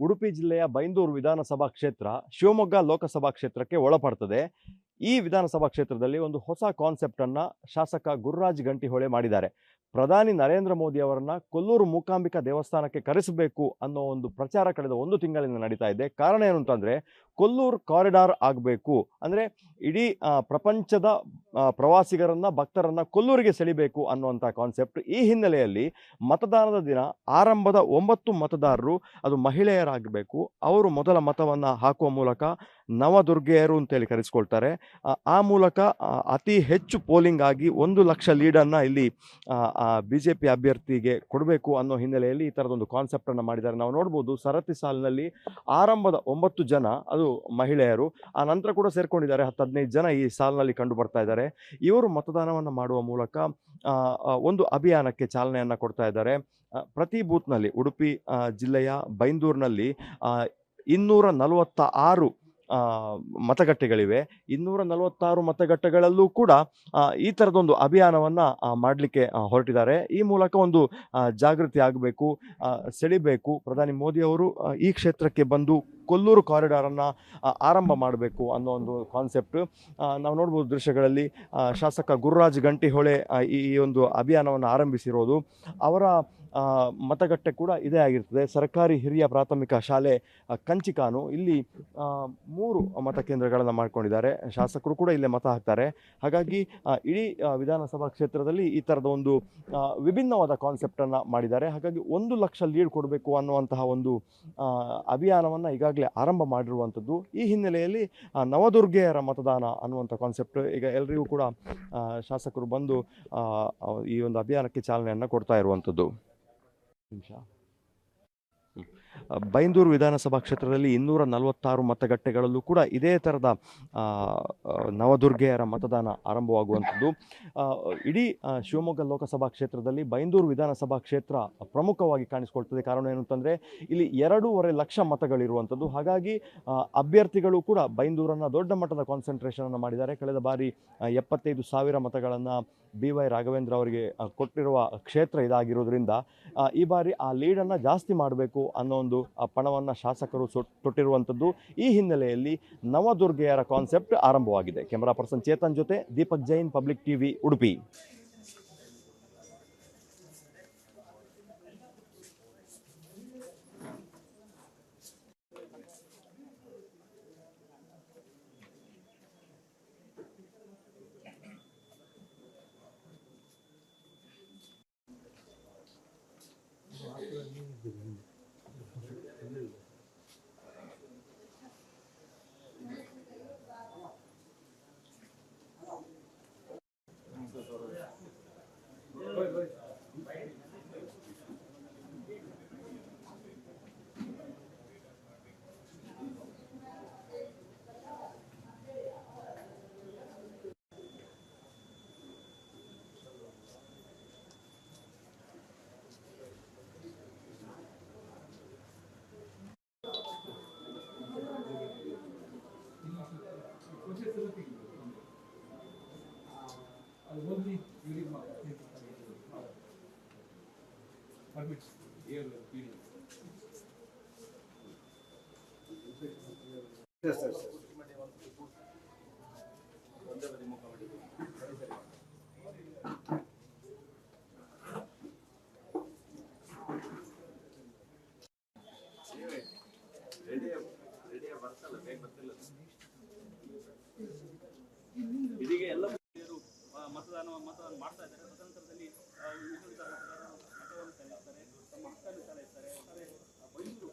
ಉಡುಪಿ ಜಿಲ್ಲೆಯ ಬೈಂದೂರು ವಿಧಾನಸಭಾ ಕ್ಷೇತ್ರ ಶಿವಮೊಗ್ಗ ಲೋಕಸಭಾ ಕ್ಷೇತ್ರಕ್ಕೆ ಒಳಪಡ್ತದೆ. ಈ ವಿಧಾನಸಭಾ ಕ್ಷೇತ್ರದಲ್ಲಿ ಒಂದು ಹೊಸ ಕಾನ್ಸೆಪ್ಟ್ ಅನ್ನ ಶಾಸಕ ಗುರುರಾಜ್ ಗಂಟಿಹೊಳೆ ಮಾಡಿದ್ದಾರೆ. ಪ್ರಧಾನಿ ನರೇಂದ್ರ ಮೋದಿ ಅವರನ್ನ ಕೊಲ್ಲೂರು ಮೂಕಾಂಬಿಕಾ ದೇವಸ್ಥಾನಕ್ಕೆ ಕರೆಸಬೇಕು ಅನ್ನೋ ಒಂದು ಪ್ರಚಾರ ಕಳೆದ ಒಂದು ತಿಂಗಳಿಂದ ನಡೀತಾ ಇದೆ. ಕಾರಣ ಏನು ಅಂತಂದ್ರೆ ಕೊಲ್ಲೂರು ಕಾರಿಡಾರ್ ಆಗಬೇಕು. ಅಂದರೆ ಇಡೀ ಪ್ರಪಂಚದ ಪ್ರವಾಸಿಗರನ್ನು, ಭಕ್ತರನ್ನ ಕೊಲ್ಲೂರಿಗೆ ಸೆಳಿಬೇಕು ಅನ್ನುವಂಥ ಕಾನ್ಸೆಪ್ಟ್ ಈ ಹಿನ್ನೆಲೆಯಲ್ಲಿ ಮತದಾನದ ದಿನ ಆರಂಭದ ಒಂಬತ್ತು ಮತದಾರರು ಅದು ಮಹಿಳೆಯರಾಗಬೇಕು. ಅವರು ಮೊದಲ ಮತವನ್ನು ಹಾಕುವ ಮೂಲಕ ನವದುರ್ಗೆಯರು ಅಂತೇಳಿ ಕರೆಸ್ಕೊಳ್ತಾರೆ. ಆ ಮೂಲಕ ಅತಿ ಹೆಚ್ಚು ಪೋಲಿಂಗ್ ಆಗಿ ಒಂದು ಲಕ್ಷ ಲೀಡನ್ನು ಇಲ್ಲಿ ಬಿ ಜೆ ಪಿ ಅಭ್ಯರ್ಥಿಗೆ ಕೊಡಬೇಕು ಅನ್ನೋ ಹಿನ್ನೆಲೆಯಲ್ಲಿ ಈ ಥರದೊಂದು ಕಾನ್ಸೆಪ್ಟನ್ನು ಮಾಡಿದ್ದಾರೆ. ನಾವು ನೋಡ್ಬೋದು ಸರತಿ ಸಾಲಿನಲ್ಲಿ ಆರಂಭದ ಒಂಬತ್ತು ಜನ ಅದು ಮಹಿಳೆಯರು, ಆ ನಂತರ ಕೂಡ ಸೇರ್ಕೊಂಡಿದ್ದಾರೆ. ಹತ್ತು ಹದಿನೈದು ಜನ ಈ ಸಾಲಿನಲ್ಲಿ ಕಂಡು ಬರ್ತಾ ಇದ್ದಾರೆ. ಇವರು ಮತದಾನವನ್ನು ಮಾಡುವ ಮೂಲಕ ಒಂದು ಅಭಿಯಾನಕ್ಕೆ ಚಾಲನೆಯನ್ನು ಕೊಡ್ತಾ ಇದ್ದಾರೆ. ಪ್ರತಿ ಬೂತ್ನಲ್ಲಿ, ಉಡುಪಿ ಜಿಲ್ಲೆಯ ಬೈಂದೂರಿನಲ್ಲಿ ಇನ್ನೂರ ನಲವತ್ತ ಆರು ಮತಗಟ್ಟೆಗಳಿವೆ. ಇನ್ನೂರ ನಲವತ್ತಾರು ಮತಗಟ್ಟೆಗಳಲ್ಲೂ ಕೂಡ ಈ ಥರದೊಂದು ಅಭಿಯಾನವನ್ನು ಮಾಡಲಿಕ್ಕೆ ಹೊರಟಿದ್ದಾರೆ. ಈ ಮೂಲಕ ಒಂದು ಜಾಗೃತಿ ಆಗಬೇಕು ಸೆಳಿಬೇಕು. ಪ್ರಧಾನಿ ಮೋದಿ ಅವರು ಈ ಕ್ಷೇತ್ರಕ್ಕೆ ಬಂದು ಕೊಲ್ಲೂರು ಕಾರಿಡಾರನ್ನು ಆರಂಭ ಮಾಡಬೇಕು ಅನ್ನೋ ಒಂದು ಕಾನ್ಸೆಪ್ಟ್ ನಾವು ನೋಡ್ಬೋದು ದೃಶ್ಯಗಳಲ್ಲಿ ಶಾಸಕ ಗುರುರಾಜ್ ಗಂಟಿಹೊಳೆ ಈ ಒಂದು ಅಭಿಯಾನವನ್ನು ಆರಂಭಿಸಿರೋದು. ಅವರ ಮತಗಟ್ಟೆ ಕೂಡ ಇದೇ ಆಗಿರ್ತದೆ. ಸರ್ಕಾರಿ ಹಿರಿಯ ಪ್ರಾಥಮಿಕ ಶಾಲೆ ಕಂಚಿಕಾನು. ಇಲ್ಲಿ ಮೂರು ಮತ ಕೇಂದ್ರಗಳನ್ನು ಮಾಡ್ಕೊಂಡಿದ್ದಾರೆ. ಶಾಸಕರು ಕೂಡ ಇಲ್ಲೇ ಮತ ಹಾಕ್ತಾರೆ. ಹಾಗಾಗಿ ಇಡೀ ವಿಧಾನಸಭಾ ಕ್ಷೇತ್ರದಲ್ಲಿ ಈ ಥರದ ಒಂದು ವಿಭಿನ್ನವಾದ ಕಾನ್ಸೆಪ್ಟನ್ನು ಮಾಡಿದ್ದಾರೆ. ಹಾಗಾಗಿ ಒಂದು ಲಕ್ಷ ಲೀಡ್ ಕೊಡಬೇಕು ಅನ್ನುವಂತಹ ಒಂದು ಅಭಿಯಾನವನ್ನು ಈಗಾಗಲೇ ಆರಂಭ ಮಾಡಿರುವಂಥದ್ದು. ಈ ಹಿನ್ನೆಲೆಯಲ್ಲಿ ನವದುರ್ಗೆಯರ ಮತದಾನ ಅನ್ನುವಂಥ ಕಾನ್ಸೆಪ್ಟ್ ಈಗ ಎಲ್ಲರಿಗೂ ಕೂಡ ಶಾಸಕರು ಬಂದು ಈ ಒಂದು ಅಭಿಯಾನಕ್ಕೆ ಚಾಲನೆಯನ್ನು ಕೊಡ್ತಾ ಇರುವಂಥದ್ದು. 什么？ಬೈಂದೂರು ವಿಧಾನಸಭಾ ಕ್ಷೇತ್ರದಲ್ಲಿ ಇನ್ನೂರ ನಲವತ್ತಾರು ಮತಗಟ್ಟೆಗಳಲ್ಲೂ ಕೂಡ ಇದೇ ಥರದ ನವದುರ್ಗೆಯರ ಮತದಾನ ಆರಂಭವಾಗುವಂಥದ್ದು. ಇಡೀ ಶಿವಮೊಗ್ಗ ಲೋಕಸಭಾ ಕ್ಷೇತ್ರದಲ್ಲಿ ಬೈಂದೂರು ವಿಧಾನಸಭಾ ಕ್ಷೇತ್ರ ಪ್ರಮುಖವಾಗಿ ಕಾಣಿಸ್ಕೊಳ್ತದೆ. ಕಾರಣ ಏನು ಅಂತಂದರೆ, ಇಲ್ಲಿ ಎರಡೂವರೆ ಲಕ್ಷ ಮತಗಳಿರುವಂಥದ್ದು. ಹಾಗಾಗಿ ಅಭ್ಯರ್ಥಿಗಳು ಕೂಡ ಬೈಂದೂರನ್ನು ದೊಡ್ಡ ಮಟ್ಟದ ಕಾನ್ಸಂಟ್ರೇಷನನ್ನು ಮಾಡಿದ್ದಾರೆ. ಕಳೆದ ಬಾರಿ ಎಪ್ಪತ್ತೈದು ಸಾವಿರ ಮತಗಳನ್ನು ಬಿ ವೈ ರಾಘವೇಂದ್ರ ಅವರಿಗೆ ಕೊಟ್ಟಿರುವ ಕ್ಷೇತ್ರ ಇದಾಗಿರೋದ್ರಿಂದ ಈ ಬಾರಿ ಆ ಲೀಡನ್ನು ಜಾಸ್ತಿ ಮಾಡಬೇಕು ಅನ್ನೋ ಪಣವನ್ನು ಶಾಸಕರು ತೊಟ್ಟಿರುವಂಥದ್ದು ಈ ಹಿನ್ನೆಲೆಯಲ್ಲಿ ನವದುರ್ಗೆಯರ ಕಾನ್ಸೆಪ್ಟ್ ಆರಂಭವಾಗಿದೆ. ಕ್ಯಾಮರಾ ಪರ್ಸನ್ ಚೇತನ್ ಜೊತೆ Deepak Jain public TV Udupi permits air cleaning. Yes, sir. ಇದೀಗ ಎಲ್ಲ ಮತದಾನ ಮತದಾನ ಮಾಡ್ತಾ ಇದ್ದಾರೆ ತದನಂತರದಲ್ಲಿ ಸಲ್ಲಿಸ್ತಾರೆ ತಮ್ಮ ಹಕ್ಕನ್ನು ಸಲ್ಲಿಸ್ತಾರೆ ಆದರೆ ಬೈಂದು